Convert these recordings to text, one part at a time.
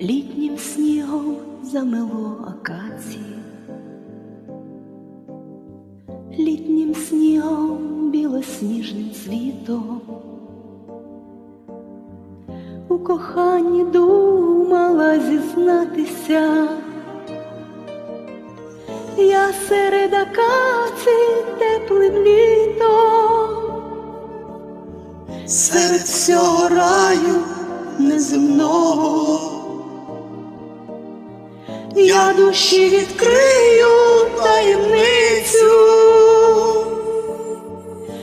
літнім снігом замело акації, літнім снігом білосніжним цвітом. У коханні думала зізнатися, я серед акацій теплим літом, серед всього раю неземного. Я душі відкрию таємницю,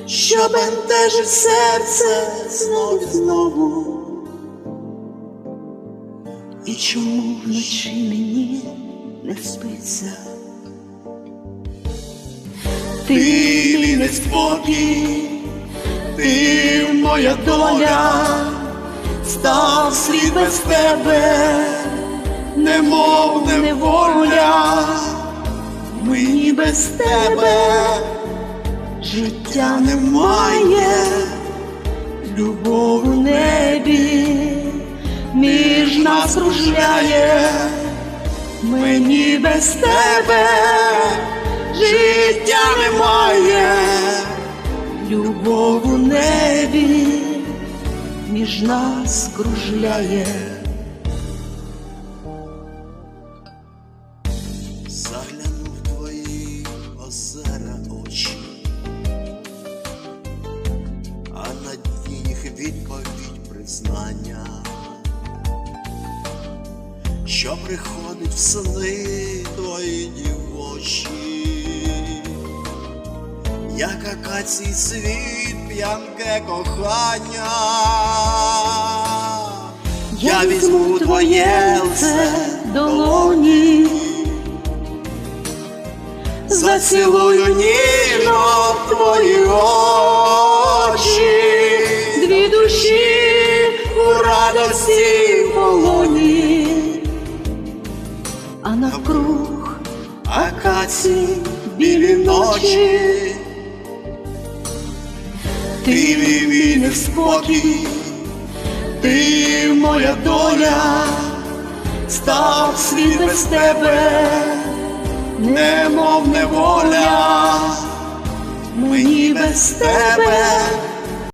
що бентежить серце знову і знову. І чому вночі мені не спиться? Ти мій неспокій, ти моя доля, став світ без тебе, немов неволя, мені без тебе. Життя немає, любов у небі. Між нас кружляє, мені без тебе. Життя немає, любов у небі. Між нас кружляє. Заглянув в твої озера очі, а на дні їх відповідь признання, що приходить в сни твої дівочі, як акацій світ, п'янке кохання. Я візьму твоє лице зацілую ніжно твої очі, дві душі у радості полоні, а навкруг акації білі ночі, ти мій мій неспокій. Ти моя доля, став світ без тебе, немов неволя, мені без тебе